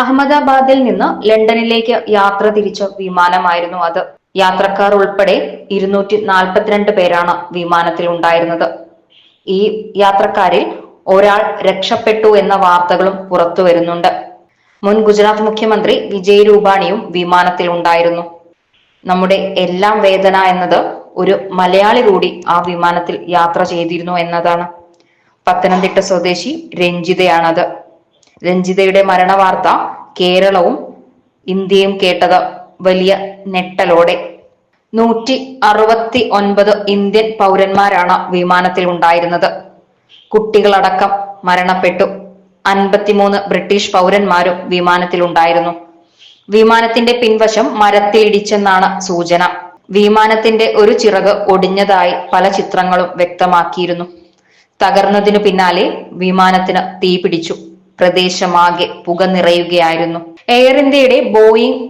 അഹമ്മദാബാദിൽ നിന്ന് ലണ്ടനിലേക്ക് യാത്ര തിരിച്ച വിമാനമായിരുന്നു അത്. യാത്രക്കാർ ഉൾപ്പെടെ ഇരുന്നൂറ്റി നാൽപ്പത്തിരണ്ട് പേരാണ് വിമാനത്തിൽ ഉണ്ടായിരുന്നത് ഈ യാത്രക്കാരിൽ ഒരാൾ രക്ഷപ്പെട്ടു എന്ന വാർത്തകളും പുറത്തു വരുന്നുണ്ട്. മുൻ ഗുജറാത്ത് മുഖ്യമന്ത്രി വിജയ് രൂപാണിയും വിമാനത്തിൽ ഉണ്ടായിരുന്നു നമ്മുടെ എല്ലാം വേദന എന്നത് ഒരു മലയാളി കൂടി ആ വിമാനത്തിൽ യാത്ര ചെയ്തിരുന്നു എന്നതാണ്. പത്തനംതിട്ട സ്വദേശി രഞ്ജിതയാണത്. രഞ്ജിതയുടെ മരണവാർത്ത കേരളവും ഇന്ത്യയും കേട്ടത് വലിയ ഞെട്ടലോടെ. നൂറ്റി അറുപത്തി ഒൻപത് ഇന്ത്യൻ പൗരന്മാരാണ് വിമാനത്തിൽ ഉണ്ടായിരുന്നത്. കുട്ടികളടക്കം മരണപ്പെട്ടു. അൻപത്തിമൂന്ന് ബ്രിട്ടീഷ് പൗരന്മാരും വിമാനത്തിൽ ഉണ്ടായിരുന്നു. വിമാനത്തിന്റെ പിൻവശം മരത്തിലിടിച്ചെന്നാണ് സൂചന. വിമാനത്തിന്റെ ഒരു ചിറക് ഒടിഞ്ഞതായി പല ചിത്രങ്ങളും വ്യക്തമാക്കിയിരുന്നു. തകർന്നതിനു പിന്നാലെ വിമാനത്തിന് തീ പിടിച്ചു പ്രദേശമാകെ പുക നിറയുകയായിരുന്നു. എയർ ഇന്ത്യയുടെ Boeing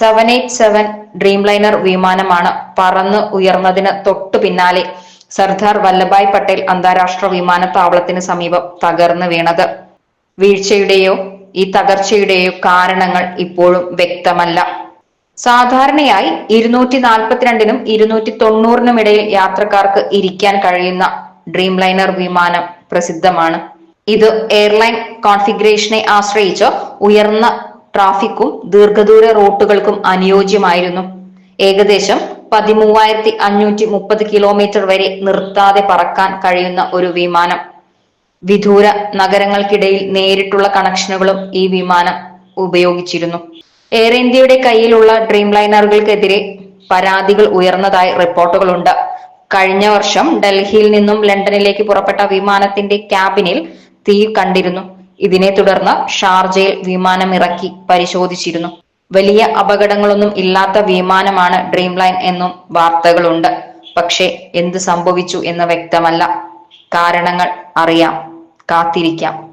seven eight seven Dreamliner വിമാനമാണ് പറന്ന് ഉയർന്നതിന് തൊട്ടു പിന്നാലെ സർദാർ വല്ലഭായ് പട്ടേൽ അന്താരാഷ്ട്ര വിമാനത്താവളത്തിന് സമീപം തകർന്നു വീണത്. വീഴ്ചയുടെയോ ഈ തകർച്ചയുടെയോ കാരണങ്ങൾ ഇപ്പോഴും വ്യക്തമല്ല. സാധാരണയായി ഇരുന്നൂറ്റി നാൽപ്പത്തിരണ്ടിനും ഇരുന്നൂറ്റി തൊണ്ണൂറിനും ഇടയിൽ യാത്രക്കാർക്ക് ഇരിക്കാൻ കഴിയുന്ന ഡ്രീം ലൈനർ വിമാനം പ്രസിദ്ധമാണ്. ഇത് എയർലൈൻ കോൺഫിഗറേഷനെ ആശ്രയിച്ച് ഉയർന്ന ട്രാഫിക്കും ദീർഘദൂര റൂട്ടുകൾക്കും അനുയോജ്യമായിരുന്നു. ഏകദേശം പതിമൂവായിരത്തി അഞ്ഞൂറ്റി മുപ്പത് കിലോമീറ്റർ വരെ നിർത്താതെ പറക്കാൻ കഴിയുന്ന ഒരു വിമാനം. വിദൂര നഗരങ്ങൾക്കിടയിൽ നേരിട്ടുള്ള കണക്ഷനുകളും ഈ വിമാനം ഉപയോഗിച്ചിരുന്നു. എയർ ഇന്ത്യയുടെ കയ്യിലുള്ള ഡ്രീം ലൈനറുകൾക്കെതിരെ പരാതികൾ ഉയർന്നതായി റിപ്പോർട്ടുകളുണ്ട്. കഴിഞ്ഞ വർഷം ഡൽഹിയിൽ നിന്നും ലണ്ടനിലേക്ക് പുറപ്പെട്ട വിമാനത്തിന്റെ ക്യാബിനിൽ തീ കണ്ടിരുന്നു. ഇതിനെ തുടർന്ന് ഷാർജയിൽ വിമാനം ഇറക്കി പരിശോധിച്ചിരുന്നു. വലിയ അപകടങ്ങളൊന്നും ഇല്ലാത്ത വിമാനമാണ് ഡ്രീം ലൈൻ എന്നും വാർത്തകളുണ്ട്. പക്ഷേ എന്ത് സംഭവിച്ചു എന്ന് വ്യക്തമല്ല. കാരണങ്ങൾ അറിയാം. കാത്തിരിക്കാം.